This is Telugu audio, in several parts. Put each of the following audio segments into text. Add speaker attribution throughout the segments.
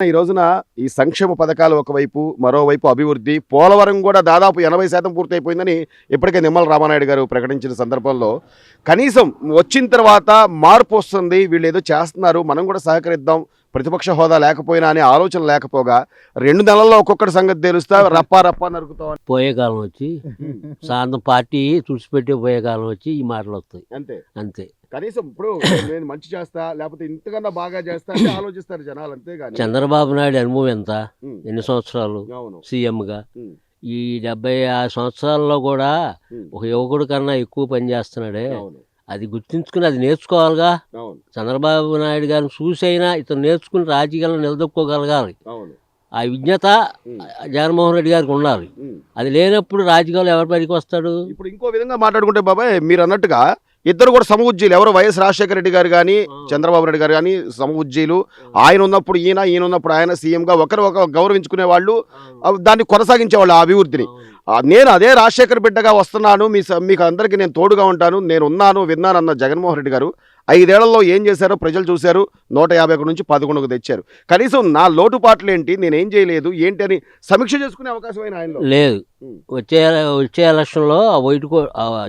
Speaker 1: ఈ రోజున ఈ సంక్షేమ పథకాలు ఒకవైపు మరోవైపు అభివృద్ధి పోలవరం కూడా దాదాపు ఎనభై శాతం పూర్తయిపోయిందని ఇప్పటికే నిమ్మల రామానాయుడు గారు ప్రకటించిన సందర్భంలో కనీసం వచ్చిన తర్వాత మార్పు వస్తుంది వీళ్ళు ఏదో చేస్తున్నారు మనం కూడా సహకరిద్దాం ప్రతిపక్ష హోదా లేకపోయినా అనే ఆలోచన లేకపోగా రెండు నెలల్లో ఒక్కొక్కటి సంగతి తెలుస్తా రప్పా రప్పా నరుకుతాం.
Speaker 2: పోయే కాలం వచ్చి సాయంత్రం పార్టీ తుడిచిపెట్టే పోయే కాలం వచ్చి ఈ మాటలు వస్తాయి.
Speaker 1: అంతే.
Speaker 2: అంతే.
Speaker 1: కనీసం ఇప్పుడు నేను మంచి చేస్తా లేకపోతే ఇంతకన్నా బాగా చేస్తా అంటే ఆలోచిస్తారు జనాలు అంతేగాని.
Speaker 2: చంద్రబాబు నాయుడు అనుభవం ఎంత? ఎన్ని సంవత్సరాలు? సీఎంగా? ఈ డెబ్బై ఆ సంవత్సరాల్లో కూడా ఒక యువకుడు కన్నా ఎక్కువ పని చేస్తున్నాడే. అది గుర్తుంచుకుని అది నేర్చుకోవాలిగా? చంద్రబాబు నాయుడు గారిని చూసైనా ఇతను నేర్చుకుని రాజకీయాలను నిలదొక్కోగలగాలి ఆ విజ్ఞత జగన్మోహన్ రెడ్డి గారికి ఉండాలి. అది లేనప్పుడు రాజకీయాలు ఎవరి పనికి వస్తాడు?
Speaker 1: ఇప్పుడు ఇంకో విధంగా మాట్లాడుకుంటే బాబాయ్ మీరు అన్నట్టుగా ఇద్దరు కూడా సమఉజ్జీలు ఎవరు వైఎస్ రాజశేఖర రెడ్డి గారు కానీ చంద్రబాబు నాయుడు గారు కానీ సమఉజ్జీలు ఆయన ఉన్నప్పుడు ఈయన ఈయన ఉన్నప్పుడు ఆయన సీఎంగా ఒకరు ఒక గౌరవించుకునే వాళ్ళు దాన్ని కొనసాగించేవాళ్ళు ఆ అభివృద్ధిని. నేను అదే రాజశేఖర బిడ్డగా వస్తున్నాను. మీ స- మీకు అందరికీ నేను తోడుగా ఉంటాను. నేను ఉన్నాను విన్నాను అన్న జగన్మోహన్ రెడ్డి గారు. ఐదేళ్ళలో ఏం చేశారో ప్రజలు చూశారు. నూట యాభై ఒకటి నుంచి పదకొండుకు తెచ్చారు. కనీసం నా లోటుపాట్లు ఏంటి నేనేం చేయలేదు. ఏంటి అని సమీక్ష చేసుకునే అవకాశం అయిన ఆయనలో?
Speaker 2: లేదు. వచ్చే వచ్చే ఎలక్షన్లో ఆ వైట్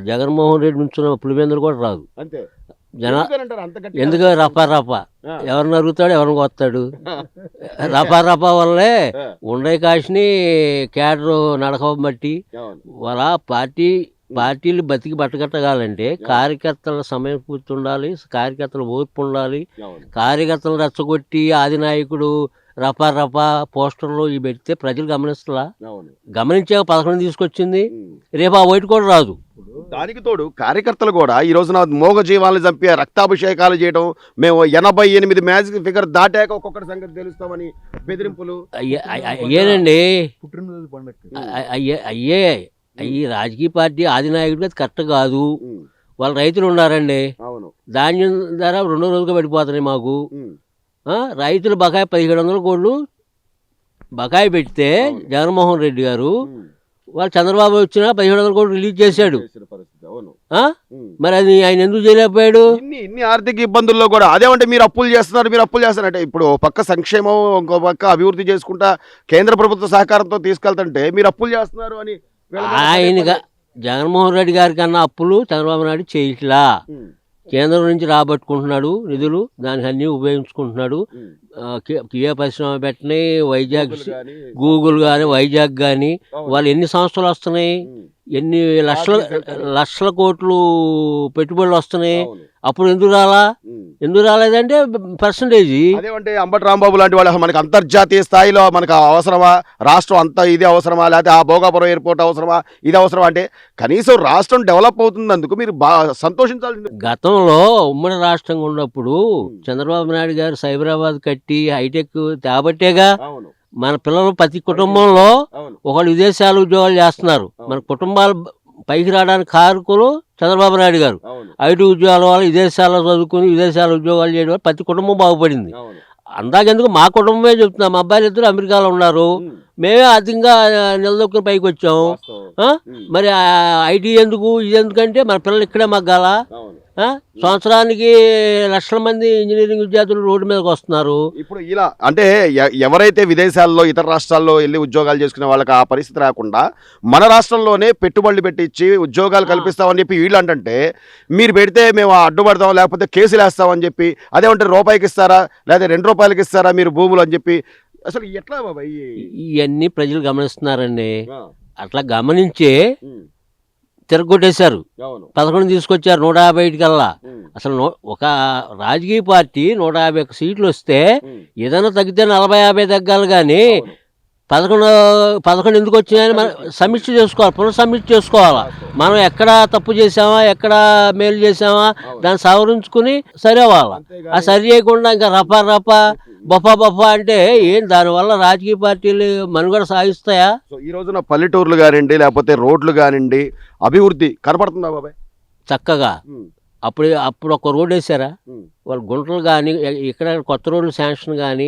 Speaker 2: జగన్మోహన్ రెడ్డి నుంచిన పులివెందులు కూడా రాదు.
Speaker 1: అంతే.
Speaker 2: జన? ఎందుకు రపా రపా. ఎవరిని అరుగుతాడు ఎవరిని వస్తాడు రపా రపా వల్లే ఉండే కాసిని క్యాడర్ నడకం బట్టి
Speaker 1: అవును.
Speaker 2: వాళ్ళ పార్టీ పార్టీలు బతికి బట్టగట్టగాలంటే కార్యకర్తల సమయం పూర్తి ఉండాలి కార్యకర్తల ఓర్పు ఉండాలి. కార్యకర్తలు రెచ్చగొట్టి ఆదినాయకుడు రపా రపా పోస్టర్లు ఇవి పెడితే ప్రజలు గమనిస్తలా?
Speaker 1: అవును.
Speaker 2: గమనించాక పదకొండు తీసుకొచ్చింది.
Speaker 1: ఉమ్.
Speaker 2: రేపు ఆ వైట్ కూడా రాదు.
Speaker 1: దానికి తోడు కార్యకర్తలు కూడా ఈ రోజున మోగ జీవాలను చంపి రక్తాభిషేకాలు చేయడం మేము ఎనభై ఎనిమిది మ్యాచ్ ఫిగర్ దాటాక ఒక్కొక్కటి సంగతి తెలుస్తామని బెదిరింపులు
Speaker 2: అయ్యే అయ్య- అయ్యేనండి. అయ్యే. ఈ రాజకీయ పార్టీ ఆదినాయకుడు అది కరెక్ట్ కాదు. వాళ్ళ రైతులు ఉన్నారండి.
Speaker 1: అవును.
Speaker 2: ధాన్యం ధర రెండో రోజుగా పడిపోతున్నాయి మాకు. రైతులు బకాయి పదిహేడు వందల కోట్లు బకాయి పెడితే. జగన్మోహన్ రెడ్డి గారు వాళ్ళు చంద్రబాబు వచ్చినా పదిహేడు వందల కోట్లు రిలీజ్ చేశాడు. మరి అది ఆయన ఎందుకు చేయలేకపోయాడు?
Speaker 1: ఇన్ని ఆర్థిక ఇబ్బందుల్లో కూడా అదేమంటే మీరు అప్పులు చేస్తున్నారు మీరు అప్పులు చేస్తున్నారంటే ఇప్పుడు పక్క సంక్షేమం ఇంకో పక్క అభివృద్ధి చేసుకుంటా కేంద్ర ప్రభుత్వ సహకారంతో తీసుకెళ్తుంటే మీరు అప్పులు చేస్తున్నారు అని
Speaker 2: ఆయనగా జగన్మోహన్ రెడ్డి గారి కన్నా అప్పులు చంద్రబాబు నాయుడు చేయట్లా. కేంద్రం నుంచి రాబట్టుకుంటున్నాడు నిధులు దానికి అన్ని ఉపయోగించుకుంటున్నాడు. కియా పరిశ్రమ పెట్టని వైజాగ్
Speaker 1: గూగుల్
Speaker 2: కానీ వైజాగ్ కానీ. వాళ్ళు ఎన్ని సంస్థలు వస్తున్నాయి? ఎన్ని లక్షల. లక్షల కోట్లు పెట్టుబడులు వస్తున్నాయి. అప్పుడు ఎందుకు రాలా. ఎందుకు రాలేదంటే పర్సంటేజ్
Speaker 1: అదేమంటే అంబటి రాంబాబు లాంటి వాళ్ళు మనకి అంతర్జాతీయ స్థాయిలో మనకు అవసరమా? రాష్ట్రం అంతా ఇది అవసరమా? లేకపోతే ఆ భోగాపురం ఎయిర్పోర్ట్ అవసరమా? ఇది అవసరమా? అంటే కనీసం రాష్ట్రం డెవలప్ అవుతున్నందుకు మీరు బాగా సంతోషించాల్సింది.
Speaker 2: గతంలో ఉమ్మడి రాష్ట్రంగా ఉన్నప్పుడు చంద్రబాబు నాయుడు గారు సైబరాబాద్ కట్టి హైటెక్ తేబట్టేగా మన పిల్లలు ప్రతి కుటుంబంలో ఒకళ్ళు విదేశాలు ఉద్యోగాలు చేస్తున్నారు. మన కుటుంబాలు పైకి రావడానికి కారకులు చంద్రబాబు నాయుడు గారు. ఐటీ ఉద్యోగాల వాళ్ళు విదేశాల్లో చదువుకుని విదేశాల ఉద్యోగాలు చేయడం వల్ల ప్రతి కుటుంబం బాగుపడింది. అందాకెందుకు? మా కుటుంబమే చెప్తున్నాం. మా అబ్బాయిలు ఇద్దరు అమెరికాలో ఉన్నారు. మేమే ఆర్థికంగా నిలదొక్కుని పైకి వచ్చాం.
Speaker 1: వాస్తవం.
Speaker 2: ఆ?
Speaker 1: ఉమ్,
Speaker 2: మరి ఐటీ ఎందుకు ఇది ఎందుకంటే మన పిల్లలు ఇక్కడే మగ్గాల?
Speaker 1: అవును.
Speaker 2: ఆ? సంవత్సరానికి లక్షల మంది ఇంజనీరింగ్ విద్యార్థులు రోడ్డు మీదకి వస్తున్నారు.
Speaker 1: ఇప్పుడు ఇలా అంటే ఎవరైతే విదేశాల్లో ఇతర రాష్ట్రాల్లో వెళ్ళి ఉద్యోగాలు చేసుకునే వాళ్ళకి ఆ పరిస్థితి రాకుండా మన రాష్ట్రంలోనే పెట్టుబడులు పెట్టించి ఉద్యోగాలు కల్పిస్తామని చెప్పి వీళ్ళు అంటే మీరు పెడితే మేము అడ్డుపడతాం లేకపోతే కేసులు వేస్తామని చెప్పి అదేమంటే రూపాయికి ఇస్తారా లేదా రెండు రూపాయలకి ఇస్తారా మీరు భూములు అని చెప్పి అసలు ఎట్లా బాబాయ్
Speaker 2: ఇవన్నీ ప్రజలు గమనిస్తున్నారండి. అట్లా గమనించే తిరగొట్టేశారు. పదకొండు తీసుకొచ్చారు నూట యాభై కల్లా.
Speaker 1: ఉమ్,
Speaker 2: అసలు ఒక రాజకీయ పార్టీ నూట యాభై సీట్లు వస్తే ఏదైనా తగ్గితే నలభై యాభై తగ్గాలి కానీ. పదకొండు పదకొండు ఎందుకు వచ్చినాయని మనం సమీక్ష చేసుకోవాలి పునఃసమీక్ష చేసుకోవాలా? మనం ఎక్కడ తప్పు చేసామా ఎక్కడ మేలు చేసామా దాన్ని సవరించుకుని సరే వాళ్ళ
Speaker 1: అంతేగాని-
Speaker 2: ఆ సరి చేయకుండా ఇంకా రపా రపా బొప్ప బొప్ప అంటే ఏం దానివల్ల రాజకీయ పార్టీలు మనుగడ సాగిస్తాయా?
Speaker 1: ఈ రోజున పల్లెటూర్లు కానివ్వండి లేకపోతే రోడ్లు కానివ్వండి అభివృద్ధి కనపడుతుందా బాబాయ్?
Speaker 2: చక్కగా. అప్పుడు అప్పుడు ఒక రోడ్ వేసారా వాళ్ళు గుంటలు కానీ ఇక్కడ కొత్త రోడ్లు శాంక్షన్ కానీ.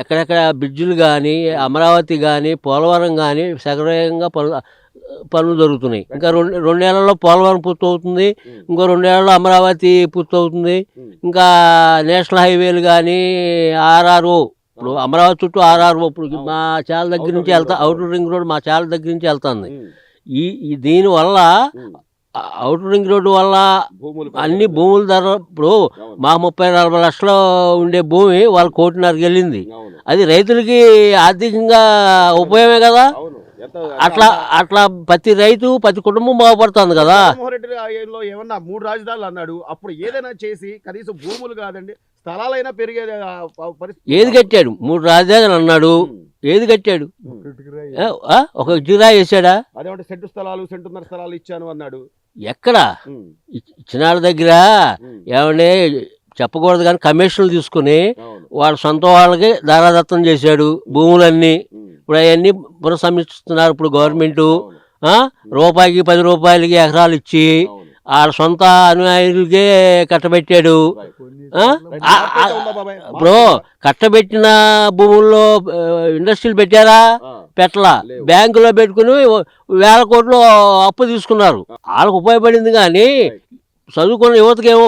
Speaker 2: ఎక్కడెక్కడ బ్రిడ్జిలు కానీ అమరావతి కానీ పోలవరం కానీ సగరంగా పనులు పనులు జరుగుతున్నాయి. ఇంకా రెండు రెండేళ్ళలో పోలవరం పూర్తవుతుంది
Speaker 1: ఉమ్,
Speaker 2: ఇంకో రెండేళ్ళలో అమరావతి పూర్తవుతుంది
Speaker 1: ఉమ్,
Speaker 2: ఇంకా నేషనల్ హైవేలు కానీ ఆర్ఆర్ఓ ఇప్పుడు అమరావతి చుట్టూ ఆర్ఆర్ ఇప్పుడు మా చాలా దగ్గర నుంచి వెళ్తా అవుటర్ రింగ్ రోడ్ మా చాలా దగ్గర నుంచి వెళ్తుంది. ఈ ఈ అవుటర్ రింగ్ రోడ్డు వల్ల అన్ని భూముల ధర ఇప్పుడు మా ముప్పై నలభై లక్షలు ఉండే భూమి వాళ్ళ కోటిన్నరకు వెళ్ళింది. అది రైతులకి ఆర్థికంగా ఉపయోగమే కదా. అట్లా అట్లా ప్రతి రైతు ప్రతి కుటుంబం బాగుపడుతుంది కదా.
Speaker 1: ఏమన్నా మూడు రాజధానులు అన్నాడు. అప్పుడు ఏదైనా చేసి కనీసం భూములు కాదండి స్థలాలైనా పెరిగే పరిస్థితి
Speaker 2: ఏది కట్టాడు? మూడు రాజధానులు అన్నాడు. ఏది కట్టాడు? ఒక జిరా వేసాడా?
Speaker 1: అదేమంటే సెంటు స్థలాలు సెంటున్నర స్థలాలు ఇచ్చాను అన్నాడు.
Speaker 2: ఎక్కడ? ఇచ్- ఇచ్చిన దగ్గర ఏమంటే చెప్పకూడదు కానీ కమిషన్లు తీసుకుని వాళ్ళ సొంత వాళ్ళకి దారాదత్తం చేశాడు భూములన్నీ. ఇప్పుడు అవన్నీ పునఃసమీక్షిస్తున్నారు ఇప్పుడు గవర్నమెంట్. రూపాయికి పది రూపాయలకి ఎకరాలు ఇచ్చి వాళ్ళ సొంత అనుయాయులకే కట్టబెట్టాడు. ఇప్పుడు కట్టబెట్టిన భూముల్లో ఇండస్ట్రీలు పెట్టారా? పెట్టలా. బ్యాంకులో పెట్టుకుని వేల కోట్లు అప్పు తీసుకున్నారు. వాళ్ళకి ఉపయోగపడింది కానీ చదువుకున్న యువతకి ఏమో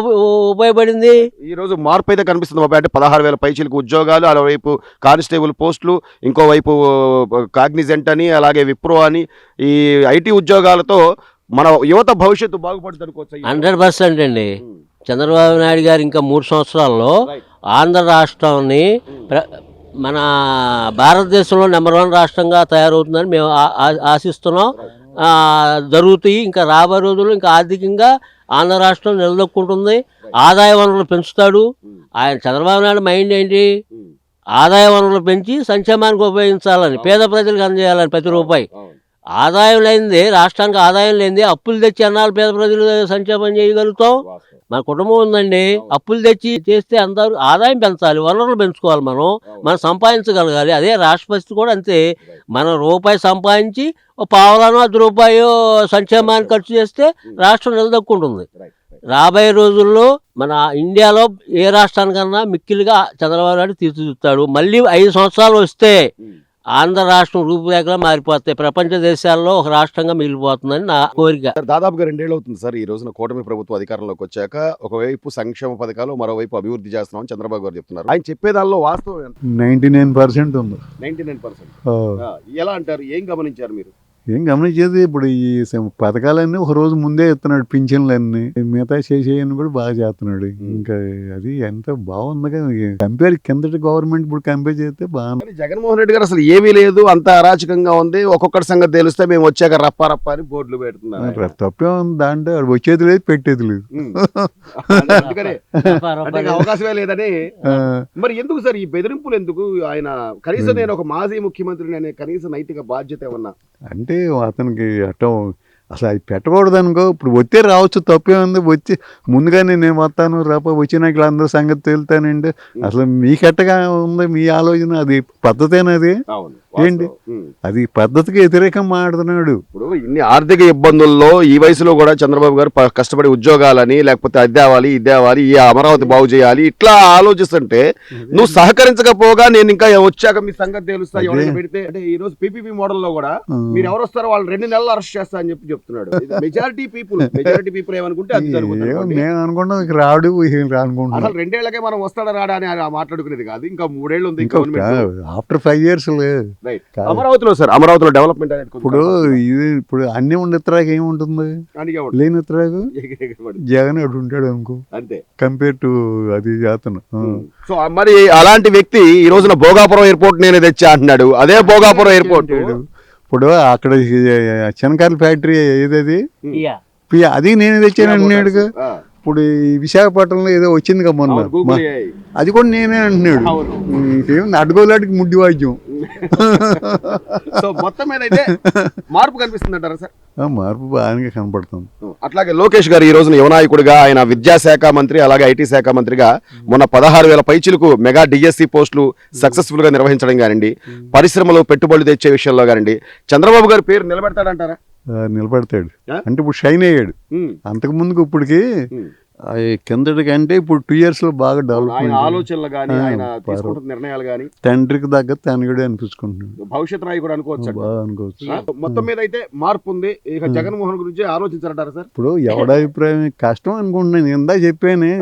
Speaker 2: ఉపయోగపడింది?
Speaker 1: ఈ రోజు మార్పు అయితే కనిపిస్తుంది బాబాయ్ అంటే పదహారు వేల పైచీలకు ఉద్యోగాలు అలవైపు కానిస్టేబుల్ పోస్టులు ఇంకోవైపు కాగ్నిజెంట్ అని అలాగే విప్రో అని ఈ ఐటీ ఉద్యోగాలతో మన యువత భవిష్యత్తు బాగుపడుతుంది అనుకోవచ్చు
Speaker 2: హండ్రెడ్ పర్సెంట్ అండి. చంద్రబాబు నాయుడు గారు ఇంకా మూడు సంవత్సరాల్లో ఆంధ్ర రాష్ట్రాన్ని మన భారతదేశంలో నెంబర్ వన్ రాష్ట్రంగా తయారవుతుందని మేము ఆశిస్తున్నాం. జరుగుతాయి. ఇంకా రాబోయే రోజుల్లో ఇంకా ఆర్థికంగా ఆంధ్ర రాష్ట్రం నిలదొక్కుంటుంది. ఆదాయ వనరులు పెంచుతాడు. ఆయన చంద్రబాబు నాయుడు మైండ్ ఏంటి? ఆదాయ వనరులు పెంచి సంక్షేమానికి ఉపయోగించాలని పేద ప్రజలకు అందజేయాలని ప్రతి రూపాయి. ఆదాయం లేనిది రాష్ట్రానికి ఆదాయం లేనిది అప్పులు తెచ్చి అన్నాళ్ళు పేద ప్రజలు సంక్షేమం చేయగలుగుతాం. మన కుటుంబం ఉందండి అప్పులు తెచ్చి చేస్తే అందరూ ఆదాయం పెంచాలి వనరులు పెంచుకోవాలి మనం. మనం సంపాదించగలగాలి. అదే రాష్ట్ర పరిస్థితి కూడా అంతే. మనం రూపాయి సంపాదించి పావులను అర్ధ రూపాయో సంక్షేమానికి ఖర్చు చేస్తే రాష్ట్రం నిలదొక్కుంటుంది. రాబోయే రోజుల్లో మన ఇండియాలో ఏ రాష్ట్రానికన్నా మిక్కిలిగా చంద్రబాబు నాయుడు తీర్చిదిద్దుతాడు. మళ్ళీ ఐదు సంవత్సరాలు వస్తే ఆంధ్ర రాష్ట్రం రూపురేఖలా మారిపోతాయి. ప్రపంచ దేశాల్లో ఒక రాష్ట్రంగా మిగిలిపోతుందని నా కోరిక.
Speaker 1: దాదాపుగా రెండేళ్ళు అవుతుంది సార్ ఈ రోజున కూటమి ప్రభుత్వం అధికారంలోకి వచ్చాక ఒకవైపు సంక్షేమ పథకాలు మరోవైపు అభివృద్ధి చేస్తున్నామని చంద్రబాబు గారు చెప్తున్నారు. ఆయన చెప్పే దానిలో వాస్తవం
Speaker 3: నైంటీ నైన్ పర్సెంట్ ఉంది.
Speaker 1: Ninety nine percent. ఎలా అంటారు? ఏం గమనించారు మీరు?
Speaker 3: ఏం గమనించేది? ఇప్పుడు ఈ పథకాలన్నీ ఒక రోజు ముందే ఇస్తున్నాడు పింఛన్లన్నీ. మిగతా చేసేయని కూడా బాగా చేస్తున్నాడు. ఇంకా అది ఎంత బాగుంది కదా. కంపేర్ కిందటి గవర్నమెంట్ ఇప్పుడు కంపేర్ చేస్తే బాగా
Speaker 1: కానీ జగన్మోహన్ రెడ్డి గారు అసలు ఏమీ లేదు అంత అరాచకంగా ఉంది. ఒక్కొక్కటి సంగతి తెలిస్తే మేము వచ్చాక రప్ప రప్ప అని బోర్డులు పెడుతున్నారు ఆయన.
Speaker 3: తప్పే ఉంది దాంట్లో. వాడు వచ్చేది లేదు పెట్టేది లేదు.
Speaker 1: అవకాశమే లేదని మరి ఎందుకు సార్ ఈ బెదిరింపులు ఎందుకు? ఆయన కనీసం నేను ఒక మాజీ ముఖ్యమంత్రిని అనే కనీస నైతిక బాధ్యత ఏమన్నా?
Speaker 3: అంటే అతనికి అట్టం అసలు అది పెట్టకూడదు అనుకో ఇప్పుడు వచ్చే రావచ్చు తప్పే ఉంది వచ్చి ముందుగానే నేను వస్తాను రేపు వచ్చినాక అందరూ సంగతి తేలుతానండి అసలు మీకెట్టగా ఉంది మీ ఆలోచన అది పద్ధతేనది ఏంటి? అది పద్ధతికి వ్యతిరేకం మాట్లాడుతున్నాడు.
Speaker 1: ఇప్పుడు ఇన్ని ఆర్థిక ఇబ్బందుల్లో ఈ వయసులో కూడా చంద్రబాబు గారు కష్టపడి ఉద్యోగాలని లేకపోతే అద్దె అవ్వాలి ఇద్దే అవ్వాలి ఈ అమరావతి బాగు చేయాలి ఇట్లా ఆలోచిస్తుంటే నువ్వు సహకరించకపోగా నేను ఇంకా వచ్చాక మీ సంగతి తెలుస్తా
Speaker 3: అదే.
Speaker 1: ఎవరైనా పెడితే అంటే ఈ రోజు పీపీపీ మోడల్లో కూడా. మీరు ఎవరు వస్తారో వాళ్ళు రెండు నెలలు అరెస్ట్ చేస్తా అని చెప్పి చెప్తున్నాడు. మెజారిటీ పీపుల్ మెజారిటీ పీపుల్ ఏమనుకుంటే అది జరుగుతుంది
Speaker 3: అనుకుంటాం ఇక రాడు ఈయన అనుకుంటున్నాం.
Speaker 1: అసలు రెండేళ్ళకే మనం వస్తాడా రాడా అని మాట్లాడుకునేది కాదు. ఇంకా మూడేళ్ళు ఉంది
Speaker 3: ఇంకా ఆఫ్టర్ ఫైవ్ ఇయర్స్
Speaker 1: రైట్
Speaker 3: కాదు.
Speaker 1: అమరావతిలో సార్ అమరావతిలో డెవలప్మెంట్ అనేది
Speaker 3: ఇప్పుడు ఇది ఇప్పుడు అన్ని ఉన్న ఇతరాకు ఏముంటుంది. లేని ఇతరాకు. జగన్ అటు ఉంటాడు అనుకో.
Speaker 1: అంతే.
Speaker 3: కంపేర్ టు అది చేతను.
Speaker 1: సో మరి అలాంటి వ్యక్తి ఈ రోజున భోగాపురం ఎయిర్పోర్ట్ నేనే తెచ్చా అంటున్నాడు. అదే భోగాపురం ఎయిర్పోర్ట్.
Speaker 3: ఇప్పుడు అక్కడ చినకాయల ఫ్యాక్టరీ ఏదది. పియ- అది నేను తెచ్చాను అన్నాడు ఇప్పుడు ఈ విశాఖపట్నంలో ఏదో వచ్చింది కదా మొన్న. అది కూడా నేనే అంటున్నాడు. అడ్డగోలాడికి ముడ్డి వాద్యం
Speaker 1: సో మొత్తం మీద అయితే మార్పు కనిపిస్తుంది అంటారా సార్
Speaker 3: మార్పు బాగానే కనపడుతుంది.
Speaker 1: అట్లాగే లోకేష్ గారు ఈ రోజున యువనాయకుడిగా ఆయన విద్యాశాఖ మంత్రి అలాగే ఐటీ శాఖ మంత్రిగా మొన్న పదహారు వేల పైచిలకు మెగా డిఎస్సి పోస్టులు సక్సెస్ఫుల్గా నిర్వహించడం కానివ్వండి పరిశ్రమలు పెట్టుబడులు తెచ్చే విషయంలో కానివ్వండి చంద్రబాబు గారి పేరు నిలబెడతాడంటారా?
Speaker 3: నిలబడతాడు? అంటే ఇప్పుడు షైన్ అయ్యాడు. అంతకు ముందుకు ఇప్పటికి కిందటికి అంటే ఇప్పుడు టూ ఇయర్స్లో బాగా డెవలప్మెంట్
Speaker 1: ఆలోచనలు
Speaker 3: ఆ,
Speaker 1: ఆయన. తీసుకుంటున్న నిర్ణయాలు గాని.
Speaker 3: తండ్రికి తగ్గ తనయుడే అనిపించుకుంటున్నాడు.
Speaker 1: భవిష్యత్ రాయి కూడా అనుకోవచ్చు
Speaker 3: బాగా అనుకోవచ్చు.
Speaker 1: మొత్తం మీద అయితే మార్పు ఉంది. ఇక జగన్మోహన్ గురించి ఆలోచించారంటారా సార్?
Speaker 3: ఇప్పుడు ఎవడ అభిప్రాయం కష్టం అనుకుంటున్నాను. ఇందా చెప్పాను.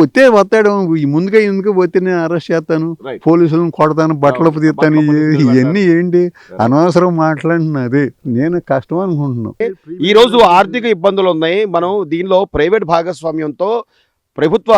Speaker 3: వస్తే వస్తాడు ఈ ముందుగా ఎందుకు వస్తే నేను అరెస్ట్ చేస్తాను. పోలీసులను కొడతాను బట్టలు. తీస్తాను. ఇవన్నీ ఏంటి అనవసరం మాట్లాడిన అదే నేను కష్టం అనుకుంటున్నాను
Speaker 1: ఈ రోజు ఆర్థిక ఇబ్బందులు ఉన్నాయి మనం దీనిలో ప్రైవేట్ భాగస్వామ్యంతో ప్రభుత్వ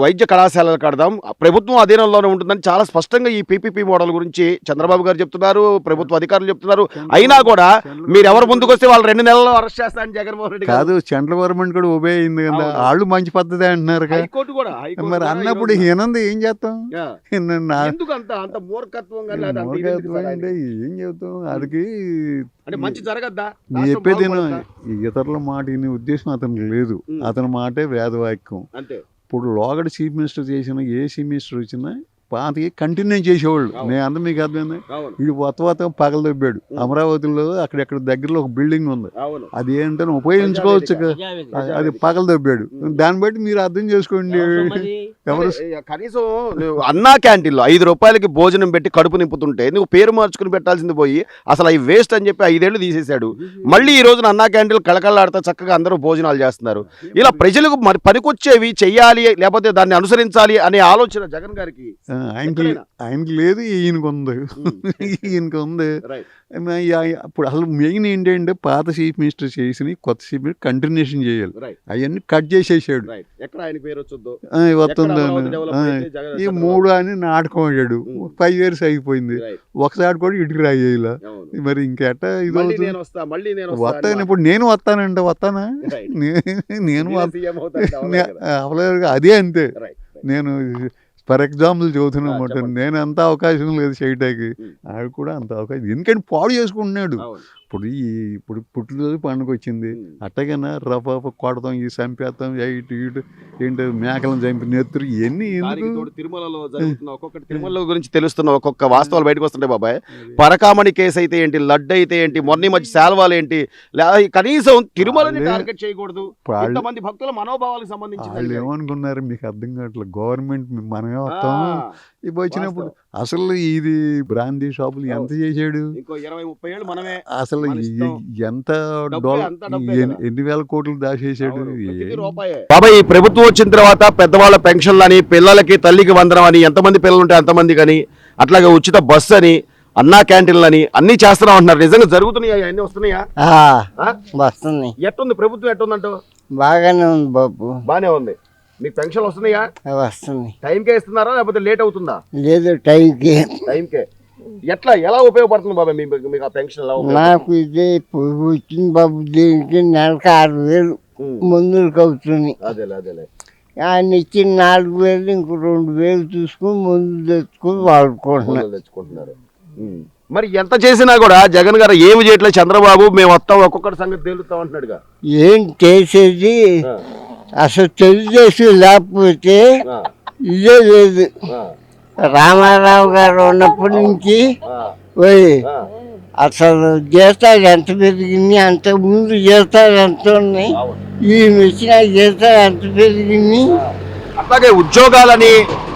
Speaker 1: వైద్య కళాశాలలు కడదాం. ప్రభుత్వం అధీనంలోనే ఉంటుందని చాలా స్పష్టంగా ఈ పీపీపీ మోడల్ గురించి చంద్రబాబు గారు చెప్తున్నారు ప్రభుత్వ అధికారులు చెప్తున్నారు. అయినా కూడా మీరు ఎవరు ముందుకు వస్తే వాళ్ళు రెండు నెలల్లో అరెస్ట్ చేస్తారని జగన్మోహన్ రెడ్డి.
Speaker 3: కాదు సెంట్రల్ గవర్నమెంట్ కూడా ఉభయ అయింది కదా. వాళ్ళు మంచి పద్ధతి అంటున్నారు.
Speaker 1: హైకోర్టు కూడా
Speaker 3: మరి అన్నప్పుడు ఈయనంది ఏం చేస్తాం?
Speaker 1: అంత మూర్ఖత్వం
Speaker 3: అంటే? ఏం
Speaker 1: మంచి జరగద్దా?
Speaker 3: నీ
Speaker 1: రాష్ట్రం
Speaker 3: చెప్పేది ఇతరుల మాట వినే ఉద్దేశం అతనికి లేదు. అతని మాటే వేదవాక్యం.
Speaker 1: అంతే.
Speaker 3: ఇప్పుడు లోగడ చీఫ్ మినిస్టర్ చేసిన ఏ చీఫ్ మినిస్టర్ వచ్చినా పాతకి కంటిన్యూ చేసేవాళ్ళు. నేను అంత మీకు అర్థమైంది? వీడు కొత్త కొత్త పగలదొబ్బాడు
Speaker 1: ఉమ్.
Speaker 3: అమరావతిలో అక్కడెక్కడ దగ్గరలో ఒక బిల్డింగ్ ఉంది. అది ఏంటని ఉపయోగించుకోవచ్చు. అది- పగలదొబ్బాడు దాన్ని బట్టి మీరు అర్థం చేసుకోండి. ఎవరు
Speaker 1: కనీసం అన్నా క్యాంటీన్లో ఐదు రూపాయలకి భోజనం పెట్టి కడుపు నింపుతుంటే నువ్వు పేరు మార్చుకుని పెట్టాల్సింది పోయి అసలు అవి వేస్ట్ అని చెప్పి ఐదేళ్ళు తీసేశాడు. మళ్ళీ ఈ రోజున అన్నా క్యాంటీన్లు కళకళలాడుతా చక్కగా అందరూ భోజనాలు చేస్తున్నారు. ఇలా ప్రజలకు మరి పనికొచ్చేవి చెయ్యాలి లేకపోతే దాన్ని అనుసరించాలి అనే ఆలోచన జగన్ గారికి
Speaker 3: ఆయనకి. ఆయనకి లేదు ఈయనకు ఉంది. ఈయనకు ఉంది అప్పుడు అసలు మెయిన్ ఏంటంటే పాత చీఫ్ మినిస్టర్ చేసిన కొత్త చీఫ్ మినిస్టర్ కంటిన్యూషన్ చేయాలి. అవన్నీ కట్ చేసేసాడు. వస్తుంది? ఈ. మూడు అని నాటకం ఆడాడు. ఫైవ్ ఇయర్స్ అయిపోయింది. ఒకసారి కూడా ఇటుకు రాయేలా. మరి ఇంకెట్ట ఇది వస్తాను. ఇప్పుడు నేను వస్తానంటే వస్తానా? నేను అవలేదు అదే అంతే. నేను ఫర్ ఎగ్జాంపుల్ చదువుతున్నా. నేను అంత అవకాశం లేదు చేయటానికి. ఆడు కూడా అంత అవకాశం ఎందుకంటే పాడు చేసుకుంటున్నాడు ఇప్పుడు ఈ ఇప్పుడు పుట్టినరోజు పండుగ వచ్చింది. అట్టగైనా రఫ కొడతాం ఈ చంపేస్తాం ఇటు ఇటు ఏంటో మేకలను చంపి నెత్తురు ఇవన్నీ
Speaker 1: తిరుమలలో జరుగుతున్న ఒక్కొక్కటి తిరుమల గురించి తెలుస్తున్న ఒక్కొక్క వాస్తవాలు బయటకు వస్తుంటాయి బాబాయ్ పరకామణి కేసు అయితే ఏంటి లడ్డు అయితే ఏంటి మొన్న మధ్య శాల్వాలు ఏంటి లే- కనీసం తిరుమలని
Speaker 3: వాళ్ళే-
Speaker 1: టార్గెట్ చేయకూడదు.
Speaker 3: ఇప్పుడు వాళ్ళు
Speaker 1: ఇంతమంది భక్తుల మనోభావాలకు
Speaker 3: వాళ్ళు
Speaker 1: సంబంధించి
Speaker 3: ఏమనుకున్నారు మీకు అర్థం కావట్లేదు గవర్నమెంట్ మనమే వస్తాం. ఇవి వచ్చినప్పుడు అసలు ఇది బ్రాందీ షాపులు ఎంత చేసాడు
Speaker 1: ఇంకో ఇరవై ముప్పై ఏళ్ళు మనమే.
Speaker 3: అసలు
Speaker 1: ఇష్టం.
Speaker 3: ఎంత ఎన్ని- వేల కోట్లు దాచేసాడు
Speaker 1: బాబాయ్ ఈ ప్రభుత్వం వచ్చిన తర్వాత పెద్దవాళ్ళ పెన్షన్లు అని పిల్లలకి తల్లికి వందనం అని ఎంతమంది పిల్లలు ఉంటే అంతమంది కానీ అట్లాగే ఉచిత బస్సు అని అన్నా క్యాంటీన్లు అని అన్ని చేస్తున్నాం అంటున్నారు. నిజంగా జరుగుతున్నాయా? అన్ని వస్తున్నాయా?
Speaker 4: వస్తుంది
Speaker 1: ఎట్టుంది? ప్రభుత్వం ఎట్టుందంటో?
Speaker 4: బాగానే ఉంది బాబు.
Speaker 1: బానే ఉంది. మీకు పెన్షన్ వస్తున్నాయా?
Speaker 4: వస్తుంది
Speaker 1: టైంకే ఇస్తున్నారా? లేకపోతే లేట్ అవుతుందా?
Speaker 4: లేదు టైంకి.
Speaker 1: టైంకే. ఎట్లా ఎలా ఉపయోగపడుతుంది బాబాయ్ మీకు మీకు ఆ పెన్షన్ ఎలా?
Speaker 4: నాకు ఇదే ఇప్పుడు వచ్చింది బాబు దీనికి నెలకు ఆరు వేలు. మందులకు అవుతుంది
Speaker 1: అదేలే అదేలే.
Speaker 4: ఆయన ఇచ్చిన నాలుగు వేలు ఇంకో రెండు వేలు చూసుకుని మందులు తెచ్చుకుని వాడుకుంటున్నా.
Speaker 1: మందులు తెచ్చుకుంటున్నారు. ఉమ్. మరి ఎంత చేసినా కూడా జగన్ గారు ఏమి చేయట్లేదు చంద్రబాబు మేము వస్తాం ఒక్కొక్కటి సంగతి తేలుతాం అంటున్నాడుగా.
Speaker 4: ఏం చేసేది?
Speaker 1: ఆ,
Speaker 4: అసలు తెలుగుదేశం లేకపోతే
Speaker 1: ఆ,
Speaker 4: ఇదే లేదు.
Speaker 1: ఆ,
Speaker 4: రామారావు గారు ఉన్నప్పటి నుంచి
Speaker 1: ఆ.
Speaker 4: అసలు జీతాలు ఎంత పెరిగింది అంత ముందు జీతాలు ఎంత ఉన్నాయి. ఈ వచ్చిన జీతాలు ఎంత పెరిగింది
Speaker 1: అట్లాగే ఉద్యోగాలని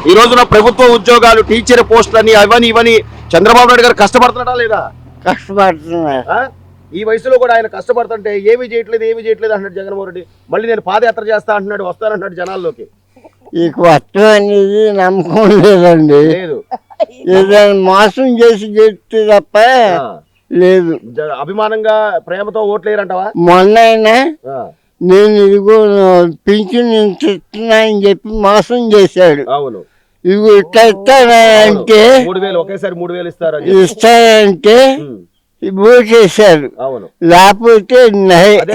Speaker 1: ఈ రోజున ప్రభుత్వ ఉద్యోగాలు టీచర్ పోస్టులని అవని ఇవని చంద్రబాబు నాయుడు గారు కష్టపడుతున్నాడా లేదా
Speaker 4: కష్టపడుతున్నారు
Speaker 1: ఆ? ఈ వయసులో కూడా ఆయన కష్టపడుతుంటే ఏమి చేయట్లేదు ఏమి చేయట్లేదు అంటున్నాడు జగన్మోహన్ రెడ్డి మళ్ళీ నేను పాదయాత్ర చేస్తా అంటున్నాడు వస్తానంటున్నాడు జనాల్లోకి
Speaker 4: ఈ కొత్త అనేది నమ్మకం లేదండి.
Speaker 1: లేదు.
Speaker 4: ఏదైనా మోసం చేసి చెప్తే తప్ప. లేదు.
Speaker 1: అభిమానంగా ప్రేమతో ఓట్లేరంటావా
Speaker 4: మొన్న అయినా నేను ఇదిగో పింఛన్ ఇస్తున్నా అని చెప్పి మోసం చేశాడు.
Speaker 1: అవును.
Speaker 4: ఇదిగో ఇట్లా ఇస్తానంటే
Speaker 1: మూడు వేలు ఒకేసారి మూడు వేలు ఇస్తారు.
Speaker 4: ఇస్తానంటే
Speaker 1: అవును.
Speaker 4: లేకపోతే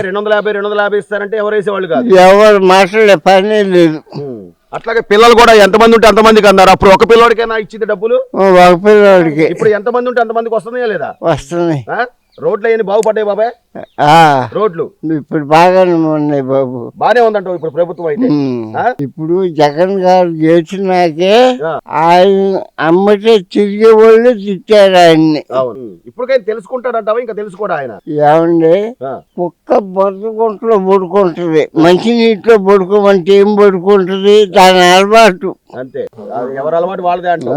Speaker 1: రెండు వందల యాభై రెండు వందల యాభై ఇస్తారంటే ఎవరు వేసేవాళ్ళు కాదు.
Speaker 4: ఎవరు మాట్లాడే పనే లేదు.
Speaker 1: అట్లాగే పిల్లలు కూడా ఎంతమంది ఉంటే అంతమందికి అన్నారు. అప్పుడు ఒక పిల్లోడికైనా ఇచ్చింది డబ్బులు?
Speaker 4: ఒక పిల్లవాడికి
Speaker 1: ఇప్పుడు ఎంతమంది ఉంటే అంతమందికి వస్తున్నాయా లేదా?
Speaker 4: వస్తున్నాయి?
Speaker 1: రోడ్లు అయ్యి బాగుపడ్డాయి బాబాయ్.
Speaker 4: ఆ,
Speaker 1: రోడ్లు.
Speaker 4: ఇప్పుడు బాగానే ఉన్నాయి బాబు.
Speaker 1: బానే ఉందంట ఇప్పుడు ప్రభుత్వం అయితే?
Speaker 4: ఇప్పుడు జగన్ గారు చేసినాకే
Speaker 1: ఆ.
Speaker 4: ఆయన అమ్మటే తిరిగే వాళ్ళు తిట్టారు ఆయన్ని.
Speaker 1: అవును. ఇప్పటికైనా తెలుసుకుంటాడంటావా? ఇంకా తెలుసుకోడా ఆయన?
Speaker 4: ఏమండి. కుక్క బొద్దుకుంట్లో పడుకుంటుంది. మంచి నీటిలో పడుకోమంటే ఏం పడుకుంటుంది? దాని అలవాటు.
Speaker 1: అంతే. ఎవరి అలవాటు వాళ్ళదే అంటాం.